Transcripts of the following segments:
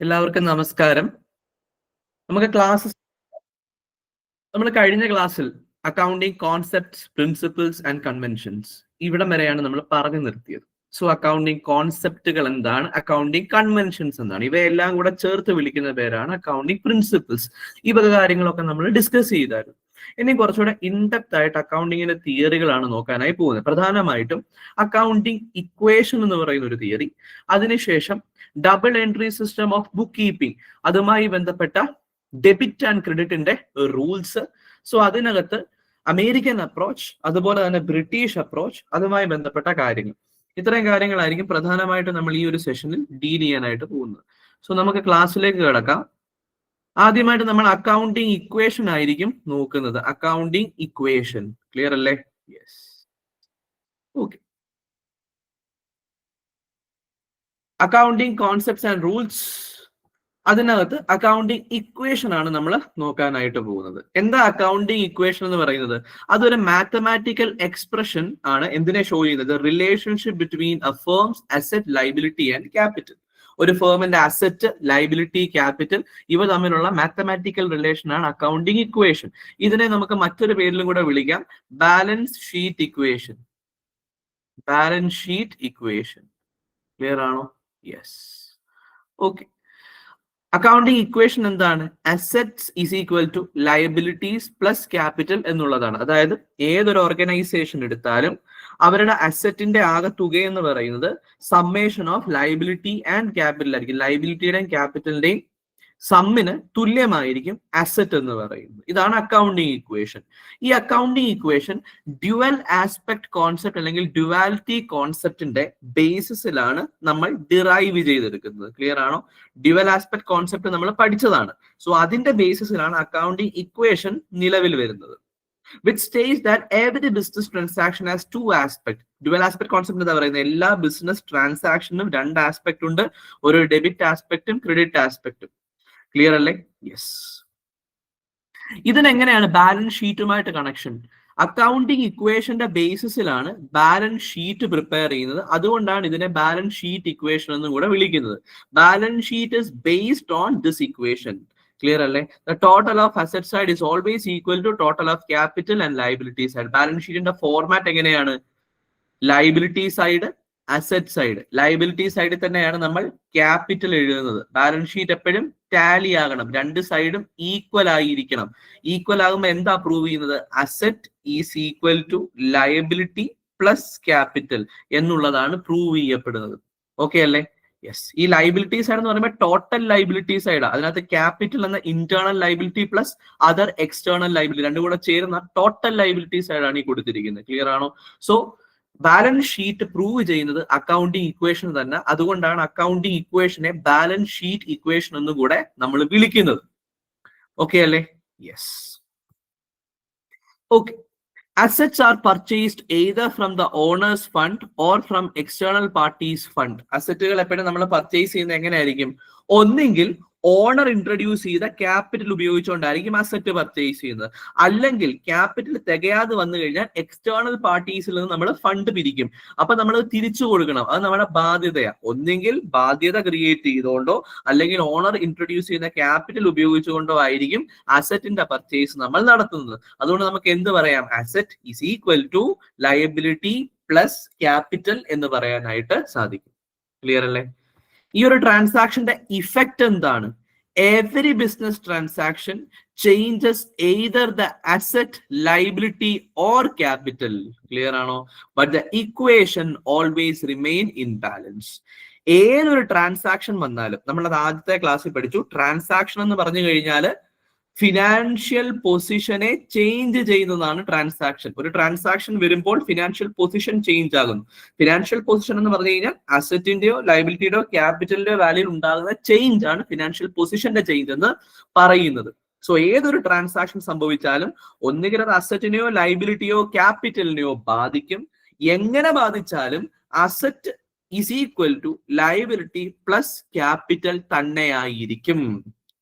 എല്ലാവർക്കും നമസ്കാരം. നമുക്ക് ക്ലാസ് നമ്മൾ കഴിഞ്ഞ ക്ലാസ്സിൽ accounting concepts principles and conventions ഇവിടെ വരെയാണ് നമ്മൾ പറഞ്ഞു നിർത്തിയത്. സോ അക്കൗണ്ടിങ് കോൺസെപ്റ്റുകൾ എന്താണ്? അക്കൗണ്ടിങ് കൺവെൻഷൻസ് എന്താണ് ഇവയെല്ലാം കൂടെ ചേർത്ത് വിളിക്കുന്ന പേരാണ് അക്കൗണ്ടിങ് പ്രിൻസിപ്പിൾസ് ഈ വക കാര്യങ്ങളൊക്കെ നമ്മൾ ഡിസ്കസ് ചെയ്തായിരുന്നു. ഇനി കുറച്ചുകൂടെ ഇൻഡെപ്ത് ആയിട്ട് അക്കൗണ്ടിങ്ങിന്റെ തിയറികളാണ് നോക്കാനായി പോകുന്നത്. പ്രധാനമായിട്ടും അക്കൗണ്ടിങ് ഇക്വേഷൻ എന്ന് പറയുന്ന ഒരു തിയറി അതിനുശേഷം double entry system of book keeping അതുമായി ബന്ധപ്പെട്ട ഡെബിറ്റ് ആൻഡ് ക്രെഡിറ്റിന്റെ റൂൾസ് സോ അതിനകത്ത് അമേരിക്കൻ അപ്രോച്ച് അതുപോലെ തന്നെ ബ്രിട്ടീഷ് അപ്രോച്ച് അതുമായി ബന്ധപ്പെട്ട കാര്യങ്ങൾ. ഇത്രയും കാര്യങ്ങളായിരിക്കും പ്രധാനമായിട്ടും നമ്മൾ ഈ ഒരു സെഷനിൽ ഡീൽ ചെയ്യാനായിട്ട് പോകുന്നത്. സോ നമുക്ക് ക്ലാസ്സിലേക്ക് കിടക്കാം. ആദ്യമായിട്ട് നമ്മൾ അക്കൗണ്ടിങ് ഇക്വേഷൻ ആയിരിക്കും നോക്കുന്നത്. അക്കൗണ്ടിങ് ഇക്വേഷൻ ക്ലിയർ അല്ലേ? Yes okay accounting concepts and rules അതിനകത്ത് അക്കൗണ്ടിങ് ഇക്വേഷൻ ആണ് നമ്മൾ നോക്കാനായിട്ട് പോകുന്നത്. എന്താ അക്കൗണ്ടിങ് ഇക്വേഷൻ എന്ന് പറയുന്നത്? അതൊരു മാത്തമാറ്റിക്കൽ എക്സ്പ്രഷൻ ആണ് എന്തിനെ ഷോ ചെയ്യുന്നത്? Relationship between a firm's asset liability and capital ഒരു ഫേമിന്റെ അസറ്റ് ലൈബിലിറ്റി ക്യാപിറ്റൽ ഇവ തമ്മിലുള്ള മാത്തമാറ്റിക്കൽ റിലേഷൻ ആണ് അക്കൗണ്ടിങ് ഇക്വേഷൻ ഇതിനെ നമുക്ക് മറ്റൊരു പേരിലും കൂടെ വിളിക്കാം. Balance sheet equation balance sheet equation clear ആണോ? യെസ് ഓക്കെ അക്കൗണ്ടിങ് ഇക്വേഷൻ എന്താണ്? Assets is equal to liabilities plus capital എന്നുള്ളതാണ്. അതായത് ഏതൊരു ഓർഗനൈസേഷൻ എടുത്താലും അവരുടെ അസറ്റിന്റെ ആകെ തുക എന്ന് പറയുന്നത് summation of liability and capital ആയിരിക്കും. ലൈബിലിറ്റിയുടെയും ക്യാപിറ്റലിന്റെയും സമ്മിന് തുല്യമായിരിക്കും അസറ്റ് എന്ന് പറയുന്നത്. ഇതാണ് അക്കൗണ്ടിങ് ഇക്വേഷൻ ഈ accounting equation dual aspect concept അല്ലെങ്കിൽ ഡ്യുവാലിറ്റി കോൺസെപ്റ്റിന്റെ ബേസിസിലാണ് നമ്മൾ ഡിറൈവ് ചെയ്തെടുക്കുന്നത്. ക്ലിയർ ആണോ? ഡ്യുവൽ ആസ്പെക്ട് കോൺസെപ്റ്റ് നമ്മൾ പഠിച്ചതാണ്. സോ അതിന്റെ ബേസിസിലാണ് അക്കൗണ്ടിങ് ഇക്വേഷൻ നിലവിൽ വരുന്നത്. Which states that every business transaction has two aspect dual aspect concept എന്താ പറയുന്നത്? എല്ലാ ബിസിനസ് ട്രാൻസാക്ഷനും രണ്ട് ആസ്പെക്ട് ഉണ്ട്. ഒരു ഡെബിറ്റ് ആസ്പെക്റ്റും ക്രെഡിറ്റ് ആസ്പെക്റ്റും ക്ലിയർ അല്ലേ? യെസ് ഇതിനെങ്ങനെയാണ് ബാലൻസ് ഷീറ്റുമായിട്ട് കണക്ഷൻ അക്കൗണ്ടിങ് ഇക്വേഷന്റെ ബേസിസിലാണ് ബാലൻസ് ഷീറ്റ് പ്രിപ്പയർ ചെയ്യുന്നത്. അതുകൊണ്ടാണ് ഇതിനെ ബാലൻസ് ഷീറ്റ് ഇക്വേഷൻ എന്നും കൂടെ വിളിക്കുന്നത്. Balance sheet is based on this equation clear അല്ലേ? The total of asset side is always equal to total of capital and liability side balance ഷീറ്റിന്റെ ഫോർമാറ്റ് എങ്ങനെയാണ്? Liability side asset side liability സൈഡിൽ തന്നെയാണ് നമ്മൾ capital എഴുതുന്നത്. Balance sheet എപ്പോഴും Tally ആകണം. രണ്ട് സൈഡും ഈക്വൽ ആയിരിക്കണം. ഈക്വൽ ആകുമ്പോൾ എന്താ പ്രൂവ് ചെയ്യുന്നത്? Asset is equal to liability plus capital എന്നുള്ളതാണ് പ്രൂവ് ചെയ്യപ്പെടുന്നത്. ഓക്കെ അല്ലേ? യെസ് ഈ ലൈബിലിറ്റി സൈഡ് എന്ന് പറയുമ്പോൾ ടോട്ടൽ ലൈബിലിറ്റി സൈഡ് അതിനകത്ത് ക്യാപിറ്റൽ എന്ന internal liability plus other external liability രണ്ടും കൂടെ ചേരുന്ന ടോട്ടൽ ലൈബിലിറ്റി സൈഡാണ് ഈ കൊടുത്തിരിക്കുന്നത്. ക്ലിയർ ആണോ? സോ ബാലൻസ് ഷീറ്റ് പ്രൂവ് ചെയ്യുന്നത് അക്കൗണ്ടിങ് ഇക്വേഷൻ തന്നെ. അതുകൊണ്ടാണ് അക്കൗണ്ടിങ് ഇക്വേഷനെ ബാലൻസ് ഷീറ്റ് ഇക്വേഷൻ എന്ന് കൂടെ നമ്മൾ വിളിക്കുന്നത്. ഓക്കെ അല്ലേ? Yes okay assets are purchased either from the owners fund or from external parties fund അസറ്റുകൾ എപ്പോഴും നമ്മൾ പർച്ചേസ് ചെയ്യുന്നത് എങ്ങനെയായിരിക്കും? ഒന്നെങ്കിൽ ഓണർ ഇൻട്രൊഡ്യൂസ് ചെയ്ത ക്യാപിറ്റൽ ഉപയോഗിച്ചുകൊണ്ടായിരിക്കും അസെറ്റ് പർച്ചേസ് ചെയ്യുന്നത്. അല്ലെങ്കിൽ ക്യാപിറ്റൽ തികയാതെ വന്നു കഴിഞ്ഞാൽ എക്സ്റ്റേണൽ പാർട്ടീസിൽ നിന്ന് നമ്മൾ ഫണ്ട് പിരിക്കും. അപ്പൊ നമ്മൾ തിരിച്ചു കൊടുക്കണം. അത് നമ്മുടെ ബാധ്യതയാണ് ഒന്നെങ്കിൽ ബാധ്യത ക്രിയേറ്റ് ചെയ്തുകൊണ്ടോ അല്ലെങ്കിൽ ഓണർ ഇൻട്രൊഡ്യൂസ് ചെയ്യുന്ന ക്യാപിറ്റൽ ഉപയോഗിച്ചുകൊണ്ടോ ആയിരിക്കും അസറ്റിന്റെ പർച്ചേസ് നമ്മൾ നടത്തുന്നത്. അതുകൊണ്ട് നമുക്ക് എന്ത് പറയാം? Asset is equal to liability plus capital എന്ന് പറയാനായിട്ട് സാധിക്കും. ക്ലിയർ അല്ലേ? ഈ ഒരു ട്രാൻസാക്ഷന്റെ ഇഫക്റ്റ് എന്താണ്? Every business transaction changes either the asset liability or capital clear ആണോ? But the equation always remain in balance ഏതൊരു ട്രാൻസാക്ഷൻ വന്നാലും നമ്മൾ അത് ആദ്യത്തെ ക്ലാസ്സിൽ പഠിച്ചു. ട്രാൻസാക്ഷൻ എന്ന് പറഞ്ഞു കഴിഞ്ഞാൽ ഫിനാൻഷ്യൽ പൊസിഷനെ ചേഞ്ച് ചെയ്യുന്നതാണ് ട്രാൻസാക്ഷൻ ഒരു ട്രാൻസാക്ഷൻ വരുമ്പോൾ ഫിനാൻഷ്യൽ പൊസിഷൻ ചേഞ്ച് ആകുന്നു. ഫിനാൻഷ്യൽ പൊസിഷൻ എന്ന് പറഞ്ഞു കഴിഞ്ഞാൽ അസറ്റിന്റെയോ ലൈബിലിറ്റിയുടെയോ ക്യാപിറ്റലിന്റെയോ വാല്യൂ ഉണ്ടാകുന്ന ചേഞ്ച് ആണ് ഫിനാൻഷ്യൽ പൊസിഷന്റെ ചേഞ്ച് എന്ന് പറയുന്നത്. സോ ഏതൊരു ട്രാൻസാക്ഷൻ സംഭവിച്ചാലും ഒന്നുകിൽ അത് അസറ്റിനെയോ ലൈബിലിറ്റിയോ ക്യാപിറ്റലിനെയോ ബാധിക്കും. എങ്ങനെ ബാധിച്ചാലും asset is equal to liability plus capital തന്നെയായിരിക്കും.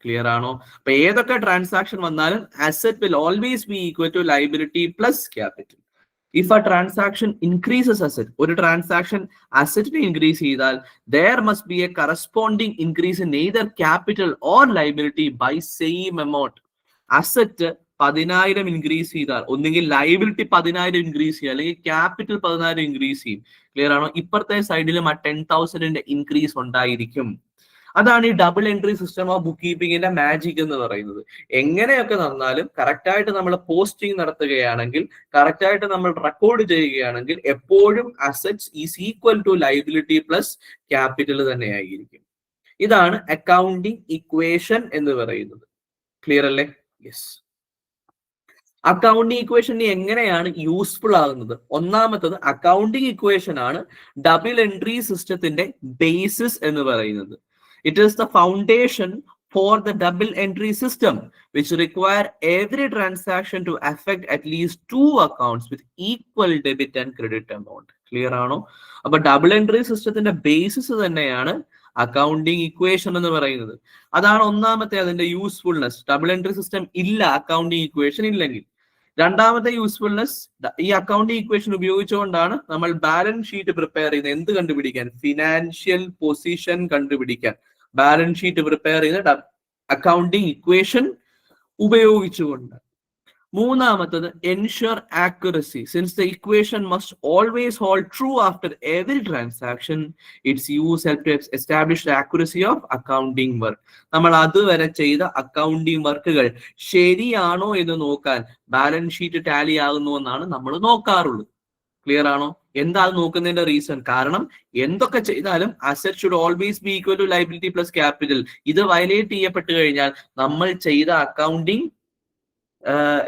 ക്ലിയർ ആണോ? അപ്പൊ ഏതൊക്കെ ട്രാൻസാക്ഷൻ വന്നാലും asset will always be equal to liability plus capital if a transaction increases asset ഒരു ട്രാൻസാക്ഷൻ അസെറ്റിനെ ഇൻക്രീസ് ചെയ്താൽ there must be a corresponding increase in neither capital or liability by same amount asset പതിനായിരം increase ചെയ്താൽ ഒന്നുകിൽ liability പതിനായിരം increase ചെയ്യും അല്ലെങ്കിൽ capital പതിനായിരം ഇൻക്രീസ് ചെയ്യും. ക്ലിയർ ആണോ? ഇപ്പുറത്തെ സൈഡിലും ആ ടെൻ തൗസൻഡിന്റെ ഇൻക്രീസ് ഉണ്ടായിരിക്കും. അതാണ് ഈ double entry system of book കീപ്പിങ്ങിന്റെ magic എന്ന് പറയുന്നത്. എങ്ങനെയൊക്കെ നടന്നാലും കറക്റ്റ് ആയിട്ട് നമ്മൾ പോസ്റ്റിംഗ് നടത്തുകയാണെങ്കിൽ കറക്റ്റ് ആയിട്ട് നമ്മൾ റെക്കോർഡ് ചെയ്യുകയാണെങ്കിൽ എപ്പോഴും assets is equal to liability plus capital തന്നെയായിരിക്കും. ഇതാണ് അക്കൗണ്ടിങ് ഇക്വേഷൻ എന്ന് പറയുന്നത്. ക്ലിയർ അല്ലേ? യെസ് അക്കൗണ്ടിങ് ഇക്വേഷൻ എങ്ങനെയാണ് യൂസ്ഫുൾ ആകുന്നത്? ഒന്നാമത്തത് അക്കൗണ്ടിങ് ഇക്വേഷൻ ആണ് ഡബിൾ എൻട്രി സിസ്റ്റത്തിന്റെ ബേസിസ് എന്ന് പറയുന്നത്. It is the foundation for the double entry system, which require every transaction to affect at least two accounts with equal debit and credit amount. Clear ആണോ? അപ്പൊ double entry സിസ്റ്റത്തിന്റെ basis തന്നെയാണ് accounting equation എന്ന് പറയുന്നത്. അതാണ് ഒന്നാമത്തെ അതിന്റെ usefulness double entry system ഇല്ല അക്കൗണ്ടിങ് ഇക്വേഷൻ ഇല്ലെങ്കിൽ. രണ്ടാമത്തെ യൂസ്ഫുൾനെസ് ഈ അക്കൗണ്ട് ഇക്വേഷൻ ഉപയോഗിച്ചുകൊണ്ടാണ് നമ്മൾ ബാലൻസ് ഷീറ്റ് പ്രിപ്പയർ ചെയ്യുന്നത്. എന്ത് കണ്ടുപിടിക്കാൻ? ഫിനാൻഷ്യൽ പൊസിഷൻ കണ്ടുപിടിക്കാൻ. ബാലൻസ് ഷീറ്റ് പ്രിപ്പയർ ചെയ്ത അക്കൗണ്ടിങ് ഇക്വേഷൻ ഉപയോഗിച്ചുകൊണ്ട്. മൂന്നാമത്തത് ensure accuracy since the equation must always hold true after every transaction it's use help to establish accuracy of accounting work നമ്മൾ അതുവരെ ചെയ്ത അക്കൗണ്ടിങ് വർക്കുകൾ ശരിയാണോ എന്ന് നോക്കാൻ ബാലൻസ് ഷീറ്റ് ടാലി ആകുന്നു എന്നാണ് നമ്മൾ നോക്കാറുള്ളത്. ക്ലിയർ ആണോ? എന്താ നോക്കുന്നതിന്റെ റീസൺ കാരണം എന്തൊക്കെ ചെയ്താലും asset should always be equal to liability plus capital ഇത് വയലേറ്റ് ചെയ്യപ്പെട്ടു കഴിഞ്ഞാൽ നമ്മൾ ചെയ്ത അക്കൗണ്ടിങ്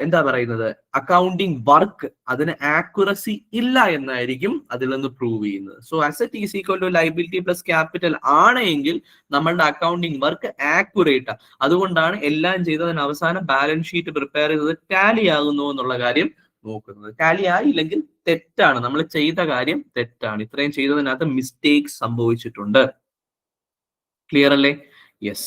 എന്താ പറയുന്നത്? അക്കൗണ്ടിങ് വർക്ക് അതിന് ആക്യുറസി ഇല്ല എന്നായിരിക്കും അതിൽ നിന്ന് പ്രൂവ് ചെയ്യുന്നത്. So asset is equal to liability plus capital ആണെങ്കിൽ നമ്മളുടെ അക്കൗണ്ടിങ് വർക്ക് ആക്യുറേറ്റ് അതുകൊണ്ടാണ് എല്ലാം ചെയ്തതിന് അവസാനം ബാലൻസ് ഷീറ്റ് പ്രിപ്പയർ ചെയ്തത് ടാലി ആകുന്നു എന്നുള്ള കാര്യം നോക്കുന്നത്. ടാലി ആയില്ലെങ്കിൽ തെറ്റാണ്. നമ്മൾ ചെയ്ത കാര്യം തെറ്റാണ്. ഇത്രയും ചെയ്തതിനകത്ത് മിസ്റ്റേക്ക് സംഭവിച്ചിട്ടുണ്ട്. ക്ലിയർ അല്ലേ? യെസ്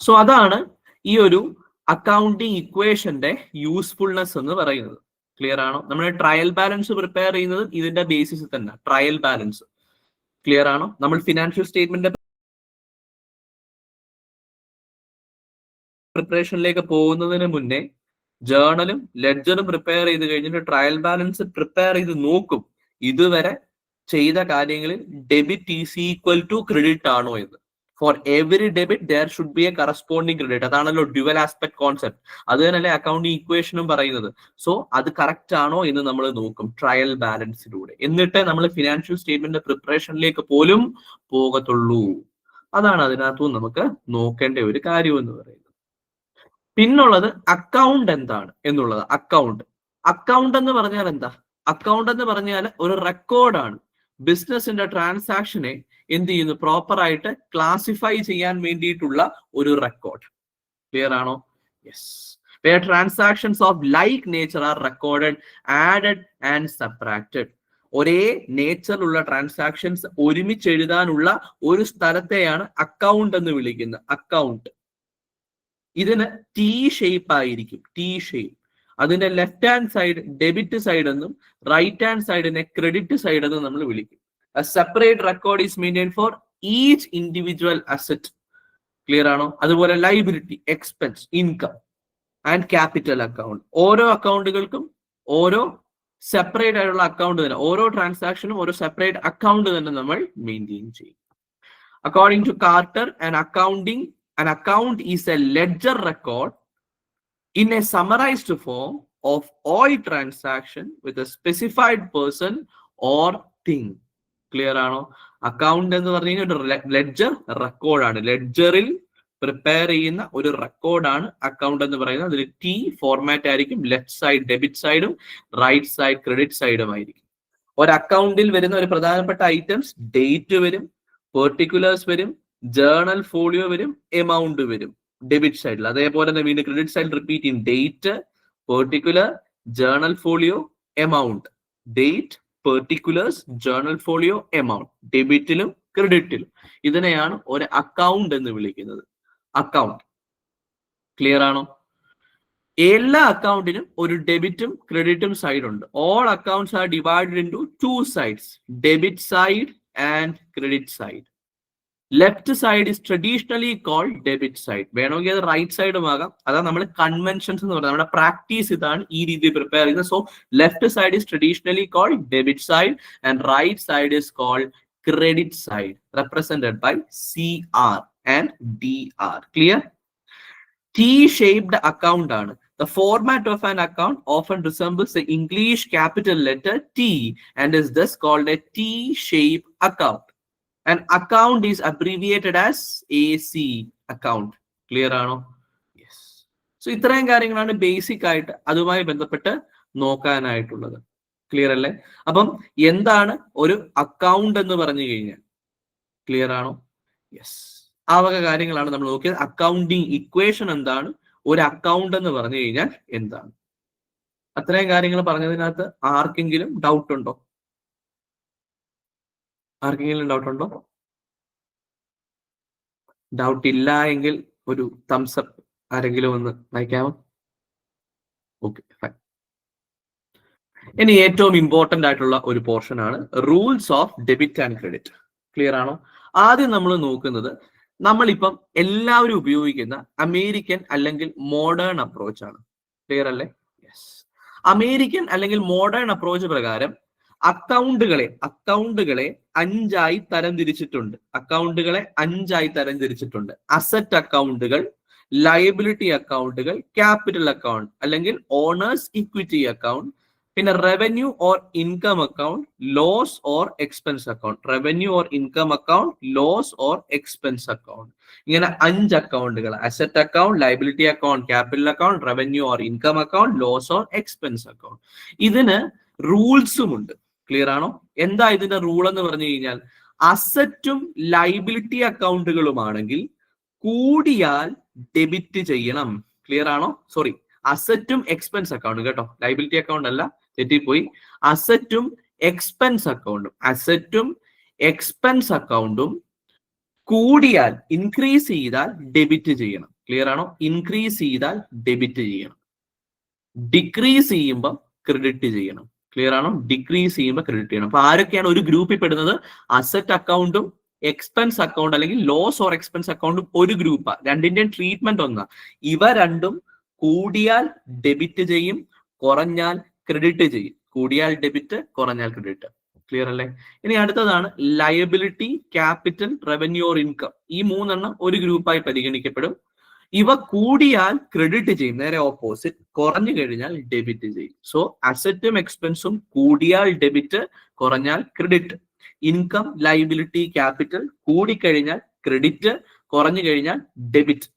സോ അതാണ് ഈ ഒരു അക്കൗണ്ടിങ് ഇക്വേഷന്റെ യൂസ്ഫുൾനെസ് എന്ന് പറയുന്നത്. ക്ലിയർ ആണോ? നമ്മൾ ട്രയൽ ബാലൻസ് പ്രിപ്പയർ ചെയ്യുന്നത് ഇതിന്റെ ബേസിസിൽ തന്നെ. ട്രയൽ ബാലൻസ് ക്ലിയർ ആണോ? നമ്മൾ ഫിനാൻഷ്യൽ സ്റ്റേറ്റ്മെന്റ് പ്രിപ്പറേഷനിലേക്ക് പോകുന്നതിന് മുന്നേ ജേണലും ലെഡ്ജറും പ്രിപ്പയർ ചെയ്ത് കഴിഞ്ഞിട്ട് ട്രയൽ ബാലൻസ് പ്രിപ്പയർ ചെയ്ത് നോക്കും. ഇതുവരെ ചെയ്ത കാര്യങ്ങളിൽ debit is equal to credit ആണോ എന്ന്. For every debit there should be a corresponding credit അതാണല്ലോ ഡ്യുവൽ ആസ്പെക്ട് കോൺസെപ്റ്റ് അത് തന്നെയല്ലേ അക്കൗണ്ട് ഇക്വേഷനും പറയുന്നത്. സോ അത് കറക്റ്റ് ആണോ എന്ന് നമ്മൾ നോക്കും. ട്രയൽ ബാലൻസിലൂടെ എന്നിട്ട് നമ്മൾ ഫിനാൻഷ്യൽ സ്റ്റേറ്റ്മെന്റ് പ്രിപ്പറേഷനിലേക്ക് പോലും പോകത്തുള്ളൂ. അതാണ് അതിനകത്തും നമുക്ക് നോക്കേണ്ട ഒരു കാര്യം എന്ന് പറയുന്നത്. പിന്നുള്ളത് അക്കൗണ്ട് എന്താണ് എന്നുള്ളത്. അക്കൗണ്ട് അക്കൗണ്ട് എന്ന് പറഞ്ഞാൽ എന്താ? അക്കൗണ്ട് എന്ന് പറഞ്ഞാൽ ഒരു റെക്കോർഡാണ് ബിസിനസിന്റെ ട്രാൻസാക്ഷനെ എന്ത് ചെയ്യുന്നു? പ്രോപ്പർ ആയിട്ട് ക്ലാസിഫൈ ചെയ്യാൻ വേണ്ടിയിട്ടുള്ള ഒരു റെക്കോർഡ് ക്ലിയർ ആണോ? Yes where transactions of like nature are recorded, added and subtracted. ഒരേ നേച്ചറിലുള്ള ട്രാൻസാക്ഷൻസ് ഒരുമിച്ച് എഴുതാനുള്ള ഒരു സ്ഥലത്തെയാണ് അക്കൗണ്ട് എന്ന് വിളിക്കുന്നത്. അക്കൗണ്ട് ഇതിന് ടി ഷേപ്പ് ആയിരിക്കും. ടി ഷേപ്പ് അതിന്റെ left hand side debit side എന്നും റൈറ്റ് ഹാൻഡ് സൈഡിനെ ക്രെഡിറ്റ് സൈഡ് എന്നും നമ്മൾ വിളിക്കും. Separate record is maintain for each individual asset clear ആണോ? അതുപോലെ liability expense income and capital account ഓരോ അക്കൗണ്ടുകൾക്കും ഓരോ സെപ്പറേറ്റ് ആയിട്ടുള്ള അക്കൗണ്ട് തന്നെ. ഓരോ ട്രാൻസാക്ഷനും ഓരോ സെപ്പറേറ്റ് അക്കൗണ്ട് തന്നെ നമ്മൾ മെയിന്റെയിൻ ചെയ്യും. According to Carter and accounting an account is a ledger record in a summarized form of all transaction with a specified person or thing. Clear ആണോ? അക്കൗണ്ട് എന്ന് പറഞ്ഞു കഴിഞ്ഞാൽ ലെഡ്ജർ റെക്കോർഡാണ് ലെഡ്ജറിൽ പ്രിപ്പയർ ചെയ്യുന്ന ഒരു റെക്കോർഡാണ് അക്കൗണ്ട് എന്ന് പറയുന്നത്. അതിൽ ടി ഫോർമാറ്റ് ആയിരിക്കും. ലെഫ്റ്റ് സൈഡ് ഡെബിറ്റ് സൈഡും റൈറ്റ് സൈഡ് ക്രെഡിറ്റ് സൈഡും ആയിരിക്കും. ഒരു അക്കൗണ്ടിൽ വരുന്ന ഒരു പ്രധാനപ്പെട്ട ഐറ്റംസ് ഡേറ്റ് വരും പെർട്ടിക്കുലേഴ്സ് വരും ജേർണൽ ഫോളിയോ വരും എമൗണ്ട് വരും. ഡെബിറ്റ് സൈഡിൽ അതേപോലെ തന്നെ വീണ്ടും ക്രെഡിറ്റ് സൈഡിൽ റിപ്പീറ്റ് ചെയ്യും. Date particular journal folio amount date particulars journal folio amount ഡെബിറ്റിലും ക്രെഡിറ്റിലും ഇതിനെയാണ് ഒരു അക്കൗണ്ട് എന്ന് വിളിക്കുന്നത്. അക്കൗണ്ട് ക്ലിയർ ആണോ? എല്ലാ അക്കൗണ്ടിനും ഒരു ഡെബിറ്റും ക്രെഡിറ്റും സൈഡ് ഉണ്ട്. All accounts are divided into two sides debit side and credit side left side is traditionally called debit side വേണമെങ്കിൽ അത് റൈറ്റ് സൈഡും ആകാം. അതാ നമ്മൾ കൺവെൻഷൻസ് എന്ന് പറയുന്നത്. നമ്മുടെ പ്രാക്ടീസ് ഇതാണ് ഈ രീതിയിൽ പ്രിപ്പയർ ചെയ്യുന്നത്. So left side is traditionally called debit side and right side is called credit side represented by C R and D R clear T shaped account ആണ്. The format of an account often resembles the English capital letter T and is thus called a T-shaped account. An account is abbreviated as AC account. Clear ആണോ? Yes so ഇത്രയും കാര്യങ്ങളാണ് basic ആയിട്ട് അതുമായി ബന്ധപ്പെട്ട് നോക്കാനായിട്ടുള്ളത്. Clear അല്ലേ? അപ്പം എന്താണ് ഒരു അക്കൗണ്ട് എന്ന് പറഞ്ഞു കഴിഞ്ഞാൽ? ക്ലിയർ ആണോ? യെസ് ആ വക കാര്യങ്ങളാണ് നമ്മൾ നോക്കിയത്. അക്കൗണ്ടിങ് ഇക്വേഷൻ എന്താണ്? ഒരു അക്കൗണ്ട് എന്ന് പറഞ്ഞു കഴിഞ്ഞാൽ എന്താണ്? അത്രയും കാര്യങ്ങൾ പറഞ്ഞതിനകത്ത് ആർക്കെങ്കിലും ഡൗട്ട് ഉണ്ടോ? ആർക്കെങ്കിലും ഡൗട്ട് ഉണ്ടോ? ഡൗട്ട് ഇല്ല എങ്കിൽ ഒരു തംസപ്പ് ആരെങ്കിലും ഒന്ന് നയിക്കാമോ ഓക്കെ ഫൈൻ ഇനി ഏറ്റവും ഇമ്പോർട്ടന്റ് ആയിട്ടുള്ള ഒരു പോർഷൻ ആണ് rules of debit and credit clear ആണോ? ആദ്യം നമ്മൾ നോക്കുന്നത് നമ്മളിപ്പം എല്ലാവരും ഉപയോഗിക്കുന്ന അമേരിക്കൻ അല്ലെങ്കിൽ മോഡേൺ അപ്രോച്ച് ആണ്. ക്ലിയർ അല്ലേ? യെസ് അമേരിക്കൻ അല്ലെങ്കിൽ മോഡേൺ അപ്രോച്ച് പ്രകാരം അക്കൗണ്ടുകളെ അക്കൗണ്ടുകളെ അഞ്ചായി തരംതിരിച്ചിട്ടുണ്ട്. അക്കൗണ്ടുകളെ അഞ്ചായി തരംതിരിച്ചിട്ടുണ്ട്. അസറ്റ് അക്കൗണ്ടുകൾ ലയബിലിറ്റി അക്കൗണ്ടുകൾ ക്യാപിറ്റൽ അക്കൗണ്ട് അല്ലെങ്കിൽ ഓണേഴ്സ് ഇക്വിറ്റി അക്കൗണ്ട് പിന്നെ revenue or income account loss or expense account revenue or income account loss or expense account ഇങ്ങനെ അഞ്ച് അക്കൗണ്ടുകൾ asset account liability account capital account revenue or income account loss or expense account ഇതിന് റൂൾസും ഉണ്ട്. Clear ആണോ? എന്താ ഇതിന്റെ rule എന്ന് പറഞ്ഞു കഴിഞ്ഞാൽ അസറ്റും ലൈബിലിറ്റി അക്കൗണ്ടുകളുമാണെങ്കിൽ കൂടിയാൽ ഡെബിറ്റ് ചെയ്യണം. ക്ലിയർ ആണോ? സോറി അസറ്റും എക്സ്പെൻസ് അക്കൗണ്ട് കേട്ടോ. ലൈബിലിറ്റി അക്കൗണ്ട് അല്ല തെറ്റിപ്പോയി. അസറ്റും എക്സ്പെൻസ് അക്കൗണ്ടും അസറ്റും എക്സ്പെൻസ് അക്കൗണ്ടും കൂടിയാൽ ഇൻക്രീസ് ചെയ്താൽ ഡെബിറ്റ് ചെയ്യണം. ക്ലിയർ ആണോ? ഇൻക്രീസ് ചെയ്താൽ ഡെബിറ്റ് ചെയ്യണം. ഡിക്രീസ് ചെയ്യുമ്പോൾ ക്രെഡിറ്റ് ചെയ്യണം. ക്ലിയർ ആണോ? ഡിക്രീസ് ചെയ്യുമ്പോൾ ക്രെഡിറ്റ് ചെയ്യണം. അപ്പൊ ആരൊക്കെയാണ് ഒരു ഗ്രൂപ്പിൽ പെടുന്നത്? അസറ്റ് അക്കൗണ്ടും എക്സ്പെൻസ് അക്കൗണ്ട് അല്ലെങ്കിൽ ലോസ് ഓർ എക്സ്പെൻസ് അക്കൗണ്ടും ഒരു ഗ്രൂപ്പാണ് രണ്ടിന്റെയും ട്രീറ്റ്മെന്റ് ഒന്നാ. ഇവ രണ്ടും കൂടിയാൽ ഡെബിറ്റ് ചെയ്യും കുറഞ്ഞാൽ ക്രെഡിറ്റ് ചെയ്യും. കൂടിയാൽ ഡെബിറ്റ് കുറഞ്ഞാൽ ക്രെഡിറ്റ് ക്ലിയർ അല്ലേ? ഇനി അടുത്തതാണ് liability capital revenue or income ഈ മൂന്നെണ്ണം ഒരു ഗ്രൂപ്പായി പരിഗണിക്കപ്പെടും. ഇവ കൂടിയാൽ ക്രെഡിറ്റ് ചെയ്യും. നേരെ ഓപ്പോസിറ്റ് കുറഞ്ഞു കഴിഞ്ഞാൽ ഡെബിറ്റ് ചെയ്യും. സോ അസറ്റും എക്സ്പെൻസും കൂടിയാൽ ഡെബിറ്റ് കുറഞ്ഞാൽ ക്രെഡിറ്റ് ഇൻകം ലൈബിലിറ്റി ക്യാപിറ്റൽ കൂടിക്കഴിഞ്ഞാൽ ക്രെഡിറ്റ് കുറഞ്ഞു കഴിഞ്ഞാൽ ഡെബിറ്റ്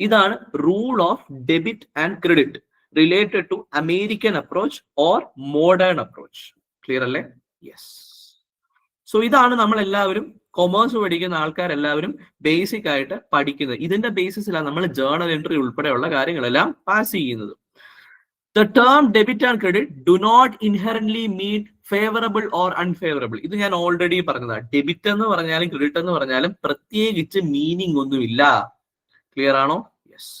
ഇതാണ് rule of debit and credit related to American approach or modern approach clear അല്ലേ? യെസ് സോ ഇതാണ് നമ്മൾ എല്ലാവരും കൊമേഴ്സ് പഠിക്കുന്ന ആൾക്കാരെല്ലാവരും ബേസിക് ആയിട്ട് പഠിക്കുന്നത്. ഇതിന്റെ ബേസിസിലാണ് നമ്മൾ ജേർണൽ എൻട്രി ഉൾപ്പെടെയുള്ള കാര്യങ്ങളെല്ലാം പാസ് ചെയ്യുന്നത്. The term debit and credit do not inherently mean favourable or unfavourable ഇത് ഞാൻ ഓൾറെഡി പറഞ്ഞതാണ് ഡെബിറ്റ് എന്ന് പറഞ്ഞാലും ക്രെഡിറ്റ് എന്ന് പറഞ്ഞാലും പ്രത്യേകിച്ച് മീനിങ് ഒന്നുമില്ല. ക്ലിയർ ആണോ? യെസ്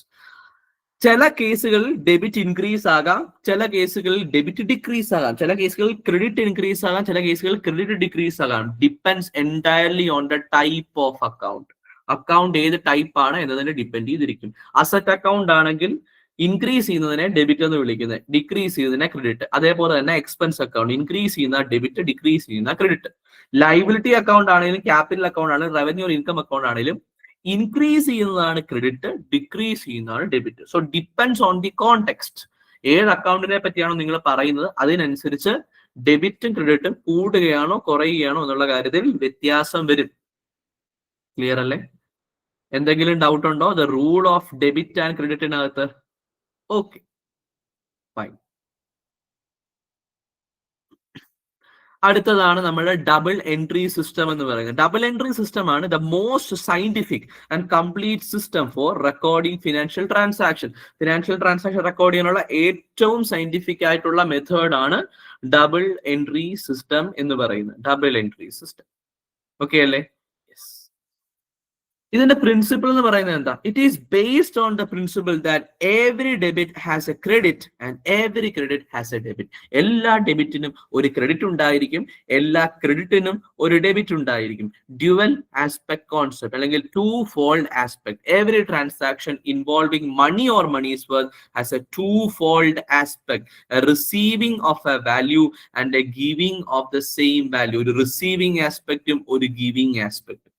ചില കേസുകളിൽ ഡെബിറ്റ് ഇൻക്രീസ് ആകാം ചില കേസുകളിൽ ഡെബിറ്റ് ഡിക്രീസ് ആകാം. ചില കേസുകളിൽ ക്രെഡിറ്റ് ഇൻക്രീസ് ആകാം ചില കേസുകളിൽ ക്രെഡിറ്റ് ഡിക്രീസ് ആകാം. Depends entirely on the type of account account ഏത് ടൈപ്പ് ആണ് എന്നതിനെ ഡിപ്പെൻഡ് ചെയ്തിരിക്കും. അസറ്റ് അക്കൗണ്ട് ആണെങ്കിൽ ഇൻക്രീസ് ചെയ്യുന്നതിനെ ഡെബിറ്റ് എന്ന് വിളിക്കുന്നത്. ഡിക്രീസ് ചെയ്യുന്നതിനെ ക്രെഡിറ്റ് അതേപോലെ തന്നെ എക്സ്പെൻസ് അക്കൗണ്ട് ഇൻക്രീസ് ചെയ്യുന്ന ഡെബിറ്റ് ഡിക്രീസ് ചെയ്യുന്ന ക്രെഡിറ്റ് ലൈബിലിറ്റി അക്കൗണ്ട് ആണെങ്കിലും ക്യാപിറ്റൽ അക്കൗണ്ട് ആണെങ്കിലും റവന്യൂ ഇൻകം അക്കൗണ്ട് ആണെങ്കിലും ഇൻക്രീസ് ചെയ്യുന്നതാണ് ക്രെഡിറ്റ് ഡിക്രീസ് ചെയ്യുന്നതാണ് debit so depends on the context ഏത് അക്കൗണ്ടിനെ പറ്റിയാണോ നിങ്ങൾ പറയുന്നത് അതിനനുസരിച്ച് ഡെബിറ്റും ക്രെഡിറ്റും കൂടുകയാണോ കുറയുകയാണോ എന്നുള്ള കാര്യത്തിൽ വ്യത്യാസം വരും. ക്ലിയർ അല്ലേ? എന്തെങ്കിലും ഡൗട്ട് ഉണ്ടോ? The rule of debit and ക്രെഡിറ്റിനകത്ത് okay fine അടുത്തതാണ് നമ്മുടെ ഡബിൾ എൻട്രി സിസ്റ്റം എന്ന് പറയുന്നത്. ഡബിൾ എൻട്രി സിസ്റ്റം ആണ് the most scientific and complete system for recording financial transaction financial transaction record ചെയ്യാനുള്ള ഏറ്റവും സയന്റിഫിക് ആയിട്ടുള്ള മെത്തേഡ് ആണ് ഡബിൾ എൻട്രി സിസ്റ്റം എന്ന് പറയുന്നത്. ഡബിൾ എൻട്രി സിസ്റ്റം ഓക്കെ അല്ലേ? ഇതിന്റെ പ്രിൻസിപ്പിൾ എന്ന് പറയുന്നത് എന്താ? It is based on the principle that every debit has a credit and every credit has a debit എല്ലാ ഡെബിറ്റിനും ഒരു ക്രെഡിറ്റ് ഉണ്ടായിരിക്കും എല്ലാ ക്രെഡിറ്റിനും ഒരു ഡെബിറ്റ് ഉണ്ടായിരിക്കും. ഡ്യുവൽ ആസ്പെക്ട് കോൺസെപ്റ്റ് അല്ലെങ്കിൽ two fold aspect every transaction involving money or money is worth has a two fold aspect receiving of a value and a giving of the same value ഒരു receiving ആസ്പെക്റ്റും ഒരു giving ആസ്പെക്റ്റും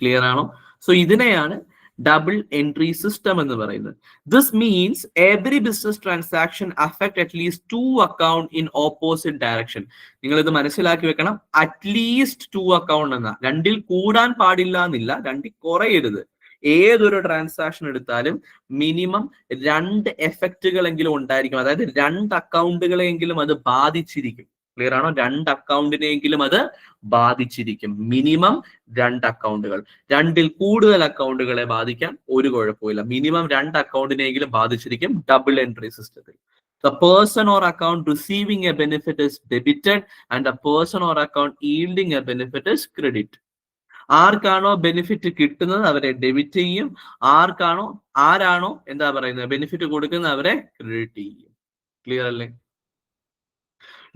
clear ആണോ? So ഇതിനെയാണ് double entry system എന്ന് പറയുന്നത്. This means every business transaction affect at least two account in opposite direction നിങ്ങൾ ഇത് മനസ്സിലാക്കി വെക്കണം. അറ്റ്ലീസ്റ്റ് ടു അക്കൗണ്ട് എന്ന. രണ്ടിൽ കൂടാൻ പാടില്ല എന്നില്ല. രണ്ടിൽ കുറയരുത്. ഏതൊരു ട്രാൻസാക്ഷൻ എടുത്താലും മിനിമം രണ്ട് എഫക്റ്റുകളെങ്കിലും ഉണ്ടായിരിക്കും അതായത് രണ്ട് അക്കൗണ്ടുകളെങ്കിലും അത് ബാധിച്ചിരിക്കും. ക്ലിയർ ആണോ? രണ്ട് അക്കൗണ്ടിനെങ്കിലും അത് ബാധിച്ചിരിക്കും. മിനിമം രണ്ട് അക്കൗണ്ടുകൾ രണ്ടിൽ കൂടുതൽ അക്കൗണ്ടുകളെ ബാധിക്കാൻ ഒരു കുഴപ്പമില്ല മിനിമം രണ്ട് അക്കൗണ്ടിനെങ്കിലും ബാധിച്ചിരിക്കും ഡബിൾ എൻട്രി സിസ്റ്റത്തിൽ The person or account receiving a benefit is debited and the person or account yielding a benefit is credit. ആർക്കാണോ ബെനിഫിറ്റ് കിട്ടുന്നത് അവരെ ഡെബിറ്റ് ചെയ്യും. ആർക്കാണോ ആരാണോ എന്താ പറയുന്നത്? ബെനിഫിറ്റ് കൊടുക്കുന്നത് അവരെ ക്രെഡിറ്റ് ചെയ്യും. ക്ലിയർ അല്ലേ?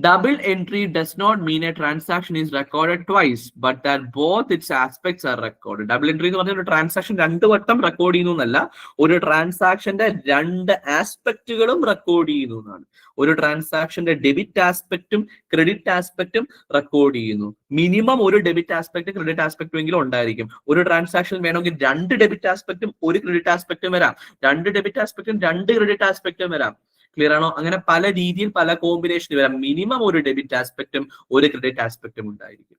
Double entry does not mean a transaction is recorded twice, but that both its aspects are recorded. Double entry എന്ന് പറഞ്ഞാൽ ഒരു ട്രാൻസാക്ഷൻ രണ്ട് വട്ടം റെക്കോർഡ് ചെയ്യുന്നു എന്നല്ല ഒരു ട്രാൻസാക്ഷന്റെ രണ്ട് ആസ്പെക്റ്റുകളും റെക്കോർഡ് ചെയ്യുന്നു എന്നാണ്. ഒരു ട്രാൻസാക്ഷന്റെ ഡെബിറ്റ് ആസ്പെക്റ്റും ക്രെഡിറ്റ് ആസ്പെക്റ്റും റെക്കോർഡ് ചെയ്യുന്നു. മിനിമം ഒരു ഡെബിറ്റ് ആസ്പെക്ട് ക്രെഡിറ്റ് ആസ്പെക്റ്റും എങ്കിലും ഉണ്ടായിരിക്കും. ഒരു ട്രാൻസാക്ഷൻ വേണമെങ്കിൽ രണ്ട് ഡെബിറ്റ് ആസ്പെക്റ്റും ഒരു ക്രെഡിറ്റ് ആസ്പെക്റ്റും വരാം. രണ്ട് ഡെബിറ്റ് ആസ്പെക്റ്റും രണ്ട് ക്രെഡിറ്റ് ആസ്പെക്റ്റും വരാം. ക്ലിയർ ആണോ? അങ്ങനെ പല രീതിയിൽ പല കോമ്പിനേഷൻ വരാം. മിനിമം ഒരു ഡെബിറ്റ് ആസ്പെക്റ്റും ഒരു ക്രെഡിറ്റ് ആസ്പെക്റ്റും ഉണ്ടായിരിക്കും.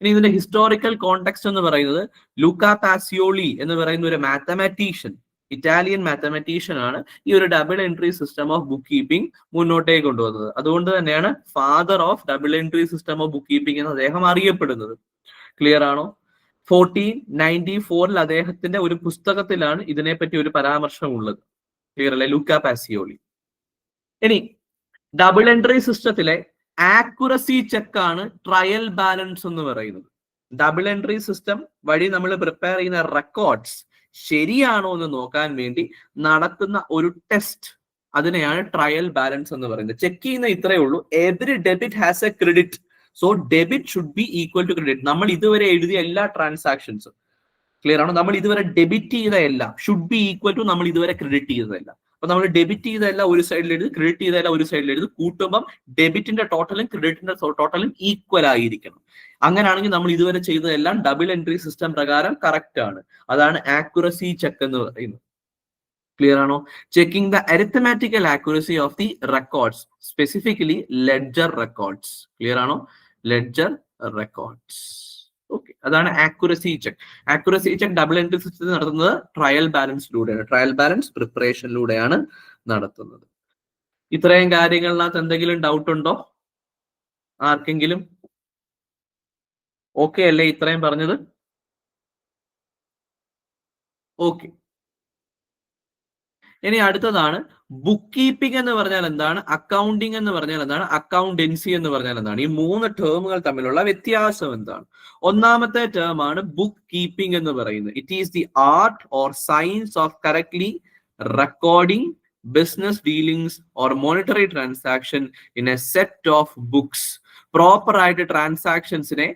ഇനി ഇതിന്റെ ഹിസ്റ്റോറിക്കൽ കോണ്ടെക്സ്റ്റ് എന്ന് പറയുന്നത് ലൂക്ക പാസിയോളി എന്ന് പറയുന്ന ഒരു മാത്തമാറ്റീഷ്യൻ ഇറ്റാലിയൻ മാത്തമാറ്റീഷ്യൻ ആണ് ഈ ഒരു double entry system of book keeping മുന്നോട്ടേക്ക് കൊണ്ടുവന്നത്. അതുകൊണ്ട് തന്നെയാണ് father of double entry system of book keeping എന്ന് അദ്ദേഹം അറിയപ്പെടുന്നത്. ക്ലിയർ ആണോ? ഫോർട്ടീൻ നയന്റി ഫോറിൽ അദ്ദേഹത്തിന്റെ ഒരു പുസ്തകത്തിലാണ് ഇതിനെപ്പറ്റി ഒരു പരാമർശം ഉള്ളത്. ക്ലിയർ അല്ലെ? ലൂക്ക പാസിയോളി ഇനി ഡബിൾ എൻട്രി സിസ്റ്റത്തിലെ ആക്യുറസി ആണ് ട്രയൽ ബാലൻസ് എന്ന് പറയുന്നത്. ഡബിൾ എൻട്രി സിസ്റ്റം വഴി നമ്മൾ പ്രിപ്പയർ ചെയ്യുന്ന റെക്കോർഡ്സ് ശരിയാണോ എന്ന് നോക്കാൻ വേണ്ടി നടത്തുന്ന ഒരു ടെസ്റ്റ് അതിനെയാണ് ട്രയൽ ബാലൻസ് എന്ന് പറയുന്നത്. ചെക്ക് ചെയ്യുന്ന ഇത്രയേ ഉള്ളൂ. Every debit has a credit so debit should be equal to credit നമ്മൾ ഇതുവരെ എഴുതിയ എല്ലാ ട്രാൻസാക്ഷൻസും ക്ലിയർ ആണോ? നമ്മൾ ഇതുവരെ ഡെബിറ്റ് ചെയ്ത എല്ലാം ഷുഡ് ബി ഈക്വൽ ടു നമ്മൾ ഇതുവരെ ക്രെഡിറ്റ് ചെയ്തതല്ല. അപ്പൊ നമ്മൾ ഡെബിറ്റ് ചെയ്തതല്ല ഒരു സൈഡിൽ എഴുതി ക്രെഡിറ്റ് ചെയ്തതല്ല ഒരു സൈഡിൽ എഴുതി കൂട്ടുമ്പം ഡെബിറ്റിന്റെ ടോട്ടലും ക്രെഡിറ്റിന്റെ ടോട്ടലും ഈക്വൽ ആയിരിക്കണം. അങ്ങനെയാണെങ്കിൽ നമ്മൾ ഇതുവരെ ചെയ്തതെല്ലാം ഡബിൾ എൻട്രി സിസ്റ്റം പ്രകാരം കറക്റ്റ് ആണ്. അതാണ് ആക്യുറസി ചെക്ക് എന്ന് പറയുന്നത്. ക്ലിയർ ആണോ? Checking the arithmetical accuracy of the records specifically ledger records clear ആണോ? ലെഡ്ജർ റെക്കോർഡ്സ് ഓക്കെ അതാണ് accuracy check accuracy check double entry സിസ്റ്റത്തിൽ നടത്തുന്നത് ട്രയൽ ബാലൻസിലൂടെയാണ് ട്രയൽ ബാലൻസ് പ്രിപ്പറേഷനിലൂടെയാണ് നടത്തുന്നത്. ഇത്രയും കാര്യങ്ങളിനകത്ത് എന്തെങ്കിലും ഡൗട്ട് ഉണ്ടോ? ആർക്കെങ്കിലും? ഓക്കെ അല്ലേ ഇത്രയും പറഞ്ഞത്? ഓക്കെ ഇനി അടുത്തതാണ് ബുക്ക് കീപ്പിംഗ് എന്ന് പറഞ്ഞാൽ എന്താണ്? അക്കൗണ്ടിങ് എന്ന് പറഞ്ഞാൽ എന്താണ്? അക്കൗണ്ടൻസി എന്ന് പറഞ്ഞാൽ എന്താണ്? ഈ മൂന്ന് ടേമുകൾ തമ്മിലുള്ള വ്യത്യാസം എന്താണ്? ഒന്നാമത്തെ ടേം ആണ് ബുക്ക് കീപ്പിംഗ് എന്ന് പറയുന്നത്. It is the art or science of correctly recording business dealings or monetary transaction in a set of books proper ആയിട്ട് ട്രാൻസാക്ഷൻസിനെ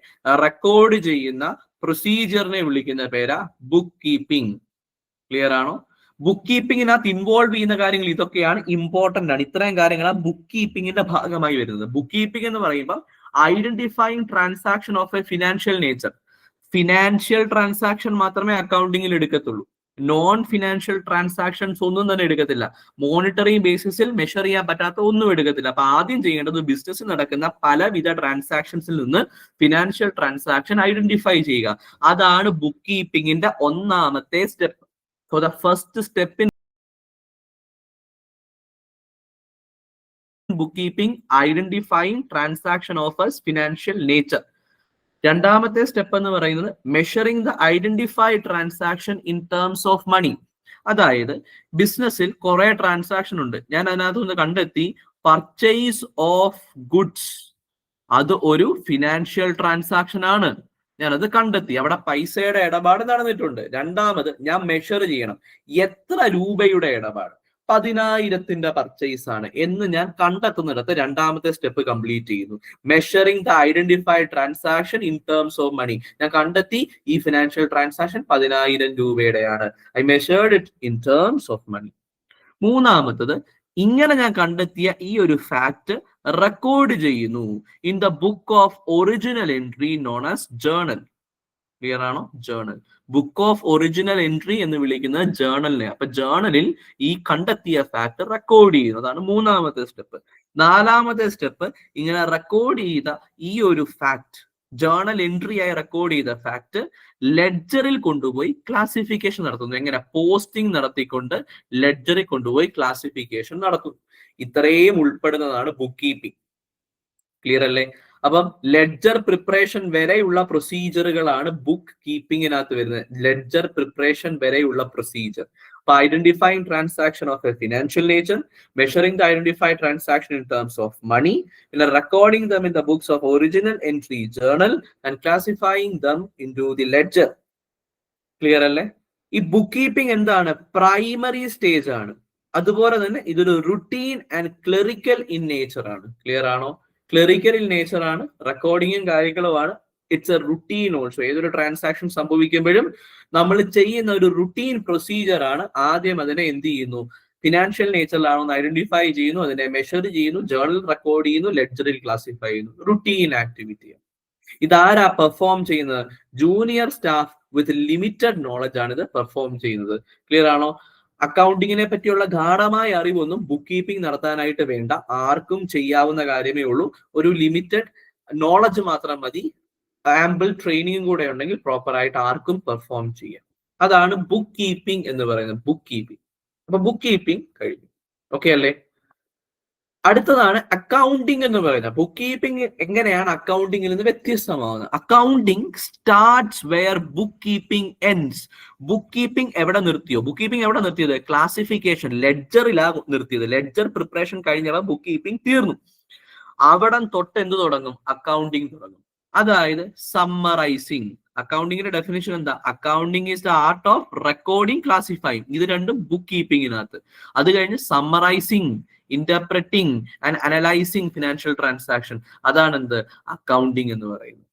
റെക്കോർഡ് ചെയ്യുന്ന പ്രൊസീജിയറിനെ വിളിക്കുന്ന പേരാ ബുക്ക് കീപ്പിംഗ് ക്ലിയർ ആണോ? ബുക്ക് കീപ്പിങ്ങിനകത്ത് ഇൻവോൾവ് ചെയ്യുന്ന കാര്യങ്ങൾ ഇതൊക്കെയാണ് ഇമ്പോർട്ടന്റ് ആണ്. ഇത്രയും കാര്യങ്ങളാണ് ബുക്ക് കീപ്പിങ്ങിന്റെ ഭാഗമായി വരുന്നത്. ബുക്ക് കീപ്പിംഗ് എന്ന് പറയുമ്പോൾ identifying transaction of a financial nature financial transaction മാത്രമേ അക്കൗണ്ടിങ്ങിൽ എടുക്കത്തുള്ളൂ. നോൺ ഫിനാൻഷ്യൽ ട്രാൻസാക്ഷൻസ് ഒന്നും തന്നെ എടുക്കത്തില്ല. മോണിറ്ററി ബേസിസിൽ മെഷർ ചെയ്യാൻ പറ്റാത്ത ഒന്നും എടുക്കത്തില്ല. അപ്പൊ ആദ്യം ചെയ്യേണ്ടത് ബിസിനസ്സിൽ നടക്കുന്ന പലവിധ ട്രാൻസാക്ഷൻസിൽ നിന്ന് ഫിനാൻഷ്യൽ ട്രാൻസാക്ഷൻ ഐഡന്റിഫൈ ചെയ്യുക. അതാണ് ബുക്ക് കീപ്പിംഗിന്റെ ഒന്നാമത്തെ step So the first step in bookkeeping, identifying transaction offers financial nature. രണ്ടാമത്തെ സ്റ്റെപ്പ് എന്ന് പറയുന്നത് measuring the identify transaction in terms of money അതായത് ബിസിനസ്സിൽ കുറെ ട്രാൻസാക്ഷൻ ഉണ്ട്. ഞാൻ അതിനകത്ത് ഒന്ന് കണ്ടെത്തി. പർച്ചേസ് ഓഫ് ഗുഡ്സ് അത് ഒരു ഫിനാൻഷ്യൽ ട്രാൻസാക്ഷൻ ആണ്. ഞാനത് കണ്ടെത്തി. അവിടെ പൈസയുടെ ഇടപാട് നടന്നിട്ടുണ്ട്. രണ്ടാമത് ഞാൻ മെഷർ ചെയ്യണം. എത്ര രൂപയുടെ ഇടപാട്? പതിനായിരത്തിന്റെ പർച്ചേസ് ആണ് എന്ന് ഞാൻ കണ്ടെത്തുന്നിടത്ത് രണ്ടാമത്തെ സ്റ്റെപ്പ് കംപ്ലീറ്റ് ചെയ്യുന്നു. Measuring the identified transaction in terms of money ഞാൻ കണ്ടെത്തി ഈ ഫിനാൻഷ്യൽ ട്രാൻസാക്ഷൻ പതിനായിരം രൂപയുടെയാണ്. I measured it in terms of money മൂന്നാമത്തത് ഇങ്ങനെ ഞാൻ കണ്ടെത്തിയ ഈ ഒരു ഫാക്ട് റെക്കോർഡ് ചെയ്യുന്നു. In the book of original entry known as journal clear ആണോ? Journal book of original entry എന്ന് വിളിക്കുന്ന ജേണലിനെ അപ്പൊ ജേണലിൽ ഈ കണ്ടെത്തിയ ഫാക്ട് റെക്കോർഡ് ചെയ്യുന്നു. അതാണ് മൂന്നാമത്തെ സ്റ്റെപ്പ് നാലാമത്തെ സ്റ്റെപ്പ് ഇങ്ങനെ റെക്കോർഡ് ചെയ്ത ഈ ഒരു ഫാക്ട് ജേണൽ എൻട്രി ആയി റെക്കോർഡ് ചെയ്ത ഫാക്ട് ലെഡ്ജറിൽ കൊണ്ടുപോയി ക്ലാസിഫിക്കേഷൻ നടത്തുന്നു. എങ്ങനെ? പോസ്റ്റിംഗ് നടത്തിക്കൊണ്ട് ലെഡ്ജറിൽ കൊണ്ടുപോയി ക്ലാസിഫിക്കേഷൻ നടത്തുന്നു. ഇത്രയും ഉൾപ്പെടുന്നതാണ് ബുക്ക് കീപ്പിംഗ് ക്ലിയർ അല്ലേ? അപ്പം ലെഡ്ജർ പ്രിപ്പറേഷൻ വരെയുള്ള പ്രൊസീജിയറുകളാണ് ബുക്ക് കീപ്പിങ്ങിനകത്ത് വരുന്നത്. ലെഡ്ജർ പ്രിപ്പറേഷൻ വരെയുള്ള പ്രൊസീജിയർ അപ്പൊ identifying transaction of a financial nature measuring the identify transaction in terms of money പിന്നെ recording them in the books of original entry journal and classifying them into the ledger clear അല്ലേ? ഈ book keeping എന്താണ്? Primary stage ആണ്. അതുപോലെ തന്നെ ഇതൊരു routine and clerical in nature ആണ്. Clear ആണോ? ക്ലെറിക്കൽ ഇൻ നേച്ചർ ആണ്. റെക്കോർഡിങ്ങും കാര്യങ്ങളുമാണ് ഇറ്റ്സ് എ റുട്ടീൻ ഓൾസോ ഏതൊരു ട്രാൻസാക്ഷൻ സംഭവിക്കുമ്പോഴും നമ്മൾ ചെയ്യുന്ന ഒരു റുട്ടീൻ പ്രൊസീജിയർ ആണ് ആദ്യം അതിനെ എന്ത് ചെയ്യുന്നു? ഫിനാൻഷ്യൽ നേച്ചറിലാണോ എന്ന് ഐഡന്റിഫൈ ചെയ്യുന്നു അതിനെ മെഷർ ചെയ്യുന്നു ജേർണൽ റെക്കോർഡ് ചെയ്യുന്നു ലെഡ്ജറിൽ ക്ലാസിഫൈ ചെയ്യുന്നു. റുട്ടീൻ ആക്ടിവിറ്റി ഇതാരാ പെർഫോം ചെയ്യുന്നത്? Junior staff with limited knowledge ആണ് ഇത് പെർഫോം ചെയ്യുന്നത്. ക്ലിയർ ആണോ? അക്കൗണ്ടിങ്ങിനെ പറ്റിയുള്ള ഗാഠമായ അറിവൊന്നും ബുക്ക് കീപ്പിംഗ് നടത്താനായിട്ട് വേണ്ട. ആർക്കും ചെയ്യാവുന്ന കാര്യമേ ഉള്ളൂ. ഒരു ലിമിറ്റഡ് നോളജ് മാത്രം മതി. ആമ്പിൾ ട്രെയിനിങ്ങും കൂടെ ഉണ്ടെങ്കിൽ പ്രോപ്പർ ആയിട്ട് ആർക്കും പെർഫോം ചെയ്യാം. അതാണ് ബുക്ക് കീപ്പിംഗ് എന്ന് പറയുന്നത് ബുക്ക് കീപ്പിംഗ് അപ്പൊ ബുക്ക് കീപ്പിംഗ് കഴിഞ്ഞു. ഓക്കെ അല്ലേ? അടുത്തതാണ് അക്കൗണ്ടിങ് എന്ന് പറയുന്നത്. ബുക്ക് കീപ്പിംഗ് എങ്ങനെയാണ് അക്കൗണ്ടിങ്ങിൽ നിന്ന് വ്യത്യസ്തമാവുന്നത് accounting starts where bookkeeping ends bookkeeping എവിടെ നിർത്തിയോ? ബുക്ക് കീപ്പിംഗ് എവിടെ നിർത്തിയത്? ക്ലാസിഫിക്കേഷൻ ലെഡ്ജറിലാ നിർത്തിയത്. ലെഡ്ജർ പ്രിപ്പറേഷൻ കഴിഞ്ഞവ ബുക്ക് കീപ്പിംഗ് തീർന്നു. അവിടം തൊട്ട് എന്ത് തുടങ്ങും? അക്കൗണ്ടിങ് തുടങ്ങും. അതായത് സമ്മറൈസിങ് അക്കൗണ്ടിങ്ങിന്റെ ഡെഫിനേഷൻ എന്താ? Accounting is the art of recording classifying ഇത് രണ്ടും ബുക്ക് കീപ്പിംഗിനകത്ത് അത് കഴിഞ്ഞ് summarising interpreting and analysing financial transaction അതാണ് എന്ത്? അക്കൗണ്ടിങ് എന്ന് പറയുന്നത്.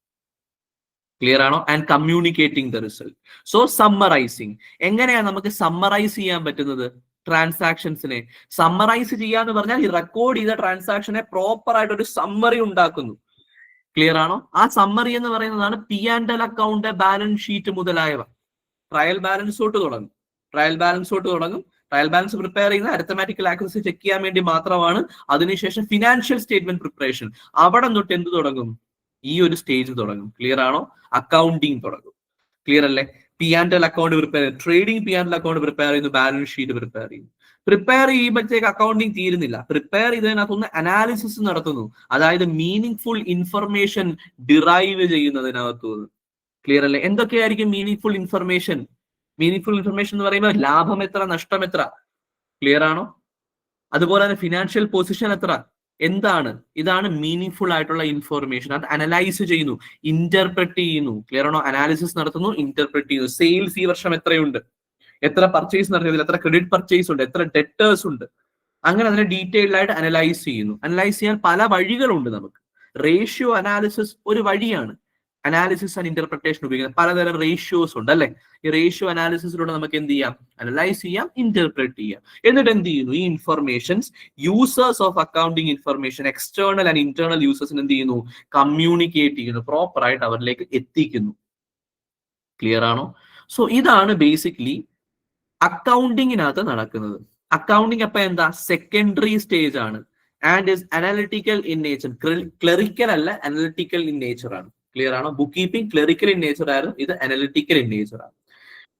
ക്ലിയർ ആണോ? And communicating the result so summarising എങ്ങനെയാണ് നമുക്ക് സമ്മറൈസ് ചെയ്യാൻ പറ്റുന്നത്? ട്രാൻസാക്ഷൻസിനെ സമ്മറൈസ് ചെയ്യാന്ന് പറഞ്ഞാൽ ഈ റെക്കോർഡ് ചെയ്ത ട്രാൻസാക്ഷനെ പ്രോപ്പർ ആയിട്ട് ഒരു സമ്മറി ഉണ്ടാക്കുന്നു. ക്ലിയർ ആണോ? ആ സമ്മറി എന്ന് പറയുന്നതാണ് P and L account balance sheet മുതലായവ. ട്രയൽ ബാലൻസ് തൊട്ട് തുടങ്ങും. ട്രയൽ ബാലൻസ് തൊട്ട് തുടങ്ങും. ട്രയൽ ബാലൻസ് പ്രിപ്പയർ ചെയ്യുന്ന അരിത്തമാറ്റിക്കൽ ആക്സസ് ചെക്ക് ചെയ്യാൻ വേണ്ടി മാത്രമാണ്. അതിനുശേഷം ഫിനാൻഷ്യൽ സ്റ്റേറ്റ്മെന്റ് പ്രിപ്പറേഷൻ അവിടെ തൊട്ട് എന്ത് തുടങ്ങും? ഈ ഒരു സ്റ്റേജ് തുടങ്ങും. ക്ലിയർ ആണോ? അക്കൗണ്ടിങ് തുടങ്ങും. ക്ലിയർ അല്ലേ? P and L account prepare ചെയ്യും trading P and L account prepare ചെയ്യുന്നു. ബാലൻസ് ഷീറ്റ് പ്രിപ്പയർ ചെയ്യുന്നു. പ്രിപ്പയർ ചെയ്യുമ്പോഴത്തേക്ക് അക്കൗണ്ടിങ് തീരുന്നില്ല. പ്രിപ്പയർ ചെയ്തതിനകത്തുനിന്ന് അനാലിസിസ് നടത്തുന്നു. അതായത് മീനിങ് ഫുൾ ഇൻഫർമേഷൻ ഡിറൈവ് ചെയ്യുന്നതിനകത്തുനിന്ന് ക്ലിയർ അല്ലേ? എന്തൊക്കെയായിരിക്കും meaningful information meaningful information എന്ന് പറയുമ്പോൾ ലാഭം എത്ര നഷ്ടം എത്ര? ക്ലിയർ ആണോ? അതുപോലെ തന്നെ ഫിനാൻഷ്യൽ പൊസിഷൻ എത്ര? എന്താണ്? ഇതാണ് മീനിങ് ആയിട്ടുള്ള ഇൻഫോർമേഷൻ അത് അനലൈസ് ചെയ്യുന്നു. ഇന്റർപ്രറ്റ് ചെയ്യുന്നു. ക്ലിയർ ആണോ? അനാലിസിസ് നടത്തുന്നു ഇന്റർപ്രറ്റ് ചെയ്യുന്നു. സെയിൽസ് ഈ വർഷം എത്രയുണ്ട്? എത്ര പർച്ചേസ് നടത്തിയതിൽ എത്ര ക്രെഡിറ്റ് പർച്ചേസ് ഉണ്ട്? എത്ര ഡെറ്റേഴ്സ് ഉണ്ട്? അങ്ങനെ അതിനെ ഡീറ്റെയിൽഡ് ആയിട്ട് അനലൈസ് ചെയ്യുന്നു. അനലൈസ് ചെയ്യാൻ പല വഴികളുണ്ട് നമുക്ക്. റേഷ്യോ അനാലിസിസ് ഒരു വഴിയാണ്. അനാലിസിസ് ആൻഡ് ഇന്റർപ്രിട്ടേഷൻ ഉപയോഗിക്കുന്നത്. പലതരം റേഷ്യോസ് ഉണ്ട് അല്ലെ? ഈ റേഷ്യോ അനാലിസിസിലൂടെ നമുക്ക് എന്ത് ചെയ്യാം? അനലൈസ് ചെയ്യാം ഇന്റർപ്രറ്റ് ചെയ്യാം. എന്നിട്ട് എന്ത് ചെയ്യുന്നു? ഈ informations users of accounting information external and internal യൂസേഴ്സിന് എന്ത് ചെയ്യുന്നു? കമ്മ്യൂണിക്കേറ്റ് ചെയ്യുന്നു. പ്രോപ്പർ ആയിട്ട് അവരിലേക്ക് എത്തിക്കുന്നു. ക്ലിയർ ആണോ? സോ ഇതാണ് ബേസിക്കലി അക്കൗണ്ടിങ്ങിനകത്ത് നടക്കുന്നത്. അക്കൗണ്ടിങ് അപ്പൊ എന്താ? സെക്കൻഡറി സ്റ്റേജ് ആണ്. And is analytical in nature clerical അല്ല അനാലിറ്റിക്കൽ ഇൻ നേച്ചർ ആണ്. ക്ലിയർ ആണോ? Book keeping clerical in nature ആയിരുന്നു. ഇത് അനലിറ്റിക്കൽ ഇൻ നേച്ചർ ആണ്.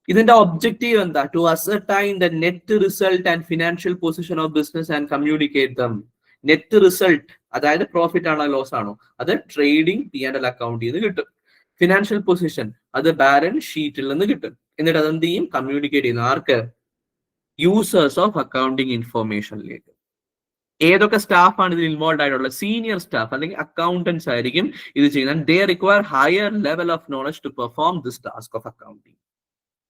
ഇതിന്റെ ഒബ്ജക്റ്റീവ് എന്താ? To ascertain the net result and financial position of business and communicate them net result അതായത് profit ആണോ ലോസ് ആണോ? അത് ട്രേഡിംഗ് പി ആൻഡ് എൽ അക്കൗണ്ടിൽ നിന്ന് കിട്ടും. ഫിനാൻഷ്യൽ പൊസിഷൻ അത് ബാലൻസ് ഷീറ്റിൽ നിന്ന് കിട്ടും. എന്നിട്ട് അതെന്ത് ചെയ്യും? കമ്മ്യൂണിക്കേറ്റ് ചെയ്യുന്നു. ആർക്ക്? യൂസേഴ്സ് ഓഫ് അക്കൗണ്ടിങ് ഇൻഫോർമേഷനിലേക്ക് ഏതൊക്കെ സ്റ്റാഫാണ് ഇതിൽ ഇൻവോൾവ് ആയിട്ടുള്ളത്? സീനിയർ സ്റ്റാഫ് അല്ലെങ്കിൽ അക്കൗണ്ടൻസ് ആയിരിക്കും ഇത് ചെയ്യുന്നത്. They require higher level of knowledge to perform this task of accounting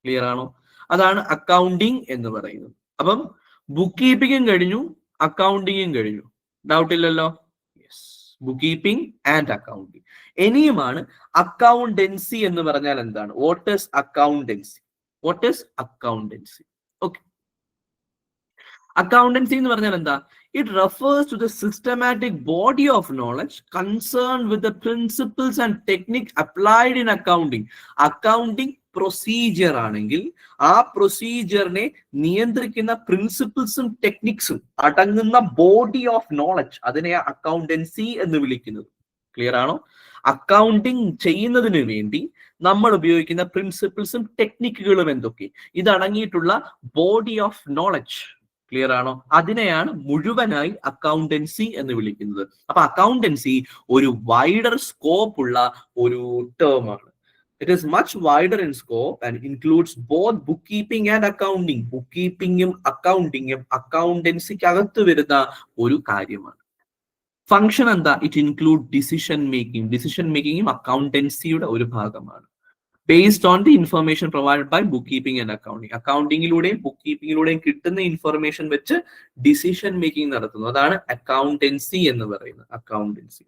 clear ആണോ? അതാണ് അക്കൗണ്ടിങ് എന്ന് പറയുന്നത്. അപ്പം ബുക്ക് കീപ്പിംഗും കഴിഞ്ഞു അക്കൗണ്ടിങ്ങും കഴിഞ്ഞു. ഡൗട്ട് ഇല്ലല്ലോ? ബുക്ക് കീപ്പിംഗ് ആൻഡ് അക്കൗണ്ടിങ് ഇനിയുമാണ് അക്കൗണ്ടൻസി എന്ന് പറഞ്ഞാൽ എന്താണ്? What is accountancy what is accountancy okay accountancy എന്ന് പറഞ്ഞാൽ എന്താ? It refers to the systematic body of knowledge concern with the principles and technique applied in accounting accounting procedure ആണെങ്കിൽ ആ പ്രൊസീജിയറിനെ നിയന്ത്രിക്കുന്ന പ്രിൻസിപ്പിൾസും ടെക്നിക്സും അടങ്ങുന്ന ബോഡി ഓഫ് നോളജ് അതിനെ അക്കൗണ്ടൻസി എന്ന് വിളിക്കുന്നത്. ക്ലിയർ ആണോ? അക്കൗണ്ടിങ് ചെയ്യുന്നതിന് വേണ്ടി നമ്മൾ ഉപയോഗിക്കുന്ന പ്രിൻസിപ്പിൾസും ടെക്നിക്കുകളും എന്തൊക്കെ? ഇതടങ്ങിയിട്ടുള്ള ബോഡി ഓഫ് നോളജ് ക്ലിയർ ആണോ? അതിനെയാണ് മുഴുവനായി അക്കൗണ്ടൻസി എന്ന് വിളിക്കുന്നത്. അപ്പൊ അക്കൗണ്ടൻസി ഒരു വൈഡർ സ്കോപ്പ് ഉള്ള ഒരു ടേം ആണ്. It is much wider in scope and includes both book keeping and accounting book കീപ്പിംഗും അക്കൗണ്ടിങ്ങും അക്കൗണ്ടൻസിക്ക് അകത്ത് വരുന്ന ഒരു കാര്യമാണ്. ഫംഗ്ഷൻ എന്താ? It include decision making decision മേക്കിംഗും അക്കൗണ്ടൻസിയുടെ ഒരു ഭാഗമാണ്. Based on the information provide by book keeping and accounting അക്കൗണ്ടിങ്ങിലൂടെയും book കീപ്പിങ്ങിലൂടെയും കിട്ടുന്ന ഇൻഫർമേഷൻ വെച്ച് ഡിസിഷൻ മേക്കിംഗ് നടത്തുന്നു. അതാണ് അക്കൗണ്ടൻസി എന്ന് പറയുന്നത്. അക്കൗണ്ടൻസി